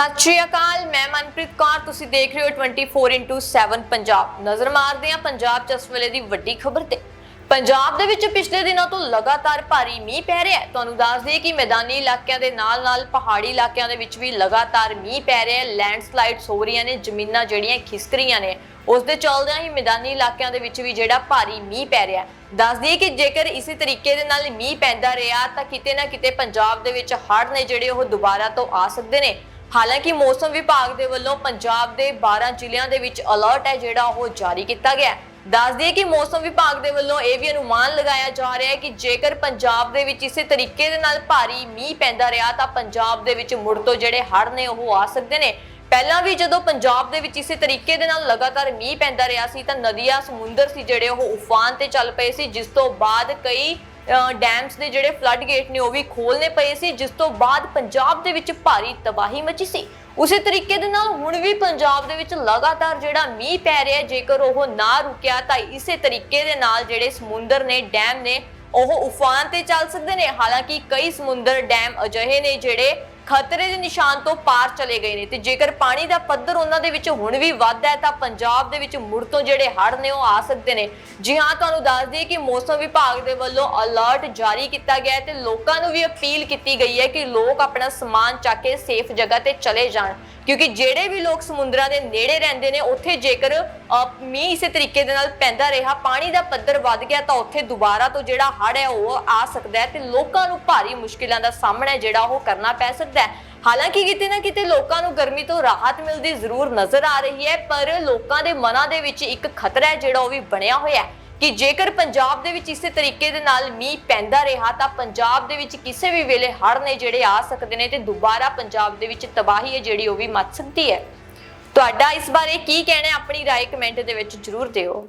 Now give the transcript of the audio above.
ਸਤਿ ਸ਼੍ਰੀ ਅਕਾਲ, ਮੈਂ ਮਨਪ੍ਰੀਤ ਕੌਰ, ਤੁਸੀਂ ਦੇਖ ਰਹੇ ਹੋ 24/7 ਪੰਜਾਬ। ਨਜ਼ਰ ਮਾਰਦੇ ਹਾਂ ਪੰਜਾਬ ਚ ਇਸ ਵੇਲੇ ਦੀ ਵੱਡੀ ਖਬਰ ਤੇ। ਪੰਜਾਬ ਦੇ ਵਿੱਚ ਪਿਛਲੇ ਦਿਨਾਂ ਤੋਂ ਲਗਾਤਾਰ ਭਾਰੀ ਮੀਂਹ ਪੈ ਰਿਹਾ ਹੈ। ਤੁਹਾਨੂੰ ਦੱਸ ਦਈਏ ਕਿ ਮੈਦਾਨੀ ਇਲਾਕਿਆਂ ਦੇ ਨਾਲ-ਨਾਲ ਪਹਾੜੀ ਇਲਾਕਿਆਂ ਦੇ ਵਿੱਚ ਵੀ ਲਗਾਤਾਰ ਮੀਂਹ ਪੈ ਰਿਹਾ ਹੈ। ਲੈਂਡਸਲਾਈਡਸ ਹੋ ਰਹੀਆਂ ਨੇ, ਜ਼ਮੀਨਾਂ ਜਿਹੜੀਆਂ ਖਿਸਕ ਰਹੀਆਂ ਨੇ। ਉਸ ਦੇ ਚੱਲਦਿਆਂ ਹੀ ਮੈਦਾਨੀ ਇਲਾਕਿਆਂ ਦੇ ਵਿੱਚ ਵੀ ਜਿਹੜਾ ਭਾਰੀ ਮੀਂਹ ਪੈ ਰਿਹਾ ਹੈ। ਦੱਸ ਦਈਏ ਕਿ ਜੇਕਰ ਇਸੇ ਤਰੀਕੇ ਦੇ ਨਾਲ ਮੀਂਹ ਪੈਂਦਾ ਰਿਹਾ, ਤਾਂ ਕਿਤੇ ਨਾ ਕਿਤੇ ਪੰਜਾਬ ਦੇ ਵਿੱਚ ਹੜ੍ਹ ਨੇ ਜਿਹੜੇ ਉਹ ਦੁਬਾਰਾ ਤੋਂ ਆ ਸਕਦੇ ਨੇ। ਹਾਲਾਂਕਿ ਮੌਸਮ ਵਿਭਾਗ ਦੇ ਵੱਲੋਂ ਪੰਜਾਬ ਦੇ 12 ਜ਼ਿਲ੍ਹਿਆਂ ਦੇ ਵਿੱਚ ਅਲਰਟ ਹੈ ਜਿਹੜਾ ਉਹ ਜਾਰੀ ਕੀਤਾ ਗਿਆ ਹੈ। ਦੱਸ ਦਈਏ ਕਿ ਮੌਸਮ ਵਿਭਾਗ ਦੇ ਵੱਲੋਂ ਇਹ ਵੀ ਅਨੁਮਾਨ ਲਗਾਇਆ ਜਾ ਰਿਹਾ ਹੈ ਕਿ ਜੇਕਰ ਪੰਜਾਬ ਦੇ ਵਿੱਚ ਇਸੇ ਤਰੀਕੇ ਦੇ ਨਾਲ ਭਾਰੀ ਮੀਂਹ ਪੈਂਦਾ ਰਿਹਾ ਤਾਂ ਪੰਜਾਬ ਦੇ ਵਿੱਚ ਮੁੜ ਤੋਂ ਜਿਹੜੇ ਹੜ੍ਹ ਨੇ ਉਹ ਆ ਸਕਦੇ ਨੇ। ਪਹਿਲਾਂ ਵੀ ਜਦੋਂ ਪੰਜਾਬ ਦੇ ਵਿੱਚ ਇਸੇ ਤਰੀਕੇ ਦੇ ਨਾਲ ਲਗਾਤਾਰ ਮੀਂਹ ਪੈਂਦਾ ਰਿਹਾ ਸੀ ਤਾਂ ਨਦੀਆਂ, ਸਮੁੰਦਰ ਸੀ ਜਿਹੜੇ ਉਹ ਉਫਾਨ ਤੇ ਚੱਲ ਪਏ ਸੀ, ਜਿਸ ਤੋਂ ਬਾਅਦ ਕਈ ਡੈਮਸ ਦੇ ਜਿਹੜੇ ਫਲੱਡ ਗੇਟ ਨੇ, ਉਹ ਵੀ ਖੋਲਨੇ ਪਏ ਸੀ, ਜਿਸ ਤੋਂ ਬਾਅਦ ਪੰਜਾਬ ਦੇ ਵਿੱਚ ਭਾਰੀ ਤਬਾਹੀ ਮਚੀ ਸੀ। ਉਸੇ ਤਰੀਕੇ ਦੇ ਨਾਲ ਹੁਣ ਵੀ ਪੰਜਾਬ ਦੇ ਵਿੱਚ ਲਗਾਤਾਰ ਜਿਹੜਾ ਮੀਂਹ ਪੈ ਰਿਹਾ ਜੇਕਰ ਉਹ ਨਾ ਰੁਕਿਆ, ਤਾਂ ਇਸੇ ਤਰੀਕੇ ਦੇ ਨਾਲ ਜਿਹੜੇ ਸਮੁੰਦਰ ਨੇ, ਡੈਮ ਨੇ, ਉਹ ਉਫਾਨ ਤੇ ਚੱਲ ਸਕਦੇ ਨੇ। ਹਾਲਾਂਕਿ ਕਈ ਸਮੁੰਦਰ ਡੈਮ ਅਜਿਹੇ ਨੇ ਜਿਹੜੇ ਖਤਰੇ ਦੇ ਨਿਸ਼ਾਨ ਤੋਂ ਪਾਰ ਚਲੇ ਗਏ ਨੇ ਤੇ ਜੇਕਰ ਪਾਣੀ ਦਾ ਪੱਧਰ ਉਹਨਾਂ ਦੇ ਵਿੱਚ ਹੁਣ ਵੀ ਵੱਧਦਾ ਹੈ ਤਾਂ ਪੰਜਾਬ ਦੇ ਵਿੱਚ ਮੁੜ ਤੋਂ ਜਿਹੜੇ ਹੜ੍ਹ ਨੇ ਉਹ ਆ ਸਕਦੇ ਨੇ। ਜੀ ਹਾਂ, ਤੁਹਾਨੂੰ ਦੱਸ ਦਈਏ ਕਿ ਮੌਸਮ ਵਿਭਾਗ ਦੇ ਵੱਲੋਂ ਅਲਰਟ ਜਾਰੀ ਕੀਤਾ ਗਿਆ ਹੈ ਤੇ ਲੋਕਾਂ ਨੂੰ ਵੀ ਅਪੀਲ ਕੀਤੀ ਗਈ ਹੈ ਕਿ ਲੋਕ ਆਪਣਾ ਸਮਾਨ ਚੱਕ ਕੇ ਸੇਫ ਜਗ੍ਹਾ ਤੇ ਚਲੇ ਜਾਣ। ਕਿਉਂਕਿ ਜਿਹੜੇ ਵੀ ਲੋਕ ਸਮੁੰਦਰਾਂ ਦੇ ਨੇੜੇ ਰਹਿੰਦੇ ਨੇ, ਉੱਥੇ ਜੇਕਰ ਮੀਂਹ ਇਸੇ ਤਰੀਕੇ ਦੇ ਨਾਲ ਪੈਂਦਾ ਰਿਹਾ। ਪਾਣੀ ਦਾ ਪੱਧਰ ਵੱਧ ਗਿਆ ਤਾਂ ਉੱਥੇ ਦੁਬਾਰਾ ਤੋਂ ਜਿਹੜਾ ਹੜ੍ਹ ਹੈ ਉਹ ਆ ਸਕਦਾ ਹੈ ਤੇ ਲੋਕਾਂ ਨੂੰ ਭਾਰੀ ਮੁਸ਼ਕਿਲਾਂ ਦਾ ਸਾਹਮਣਾ ਜਿਹੜਾ ਉਹ ਕਰਨਾ ਪੈ ਸਕਦਾ ਹੈ। ਹਾਲਾਂਕਿ ਕਿਤੇ ਨਾ ਕਿਤੇ ਲੋਕਾਂ ਨੂੰ ਗਰਮੀ ਤੋਂ ਰਾਹਤ ਮਿਲਦੀ ਜ਼ਰੂਰ ਨਜ਼ਰ ਆ ਰਹੀ ਹੈ, ਪਰ ਲੋਕਾਂ ਦੇ ਮਨਾਂ ਦੇ ਵਿੱਚ ਇੱਕ ਖਤਰਾ ਹੈ ਜਿਹੜਾ ਉਹ ਵੀ ਬਣਿਆ ਹੋਇਆ ਹੈ ਕਿ ਜੇਕਰ ਪੰਜਾਬ ਦੇ ਵਿੱਚ ਇਸੇ ਤਰੀਕੇ ਦੇ ਨਾਲ ਮੀਂਹ ਪੈਂਦਾ ਰਿਹਾ ਤਾਂ ਪੰਜਾਬ ਦੇ ਵਿੱਚ ਕਿਸੇ ਵੀ ਵੇਲੇ ਹੜ੍ਹ ਨੇ ਜਿਹੜੇ ਆ ਸਕਦੇ ਨੇ ਤੇ ਦੁਬਾਰਾ ਪੰਜਾਬ ਦੇ ਵਿੱਚ ਤਬਾਹੀ ਹੈ ਜਿਹੜੀ ਉਹ ਵੀ ਮੱਚ ਸਕਦੀ ਹੈ। ਤੁਹਾਡਾ ਇਸ ਬਾਰੇ ਕੀ ਕਹਿਣਾ ਹੈ ਆਪਣੀ رائے ਕਮੈਂਟ ਦੇ ਵਿੱਚ ਜਰੂਰ ਦਿਓ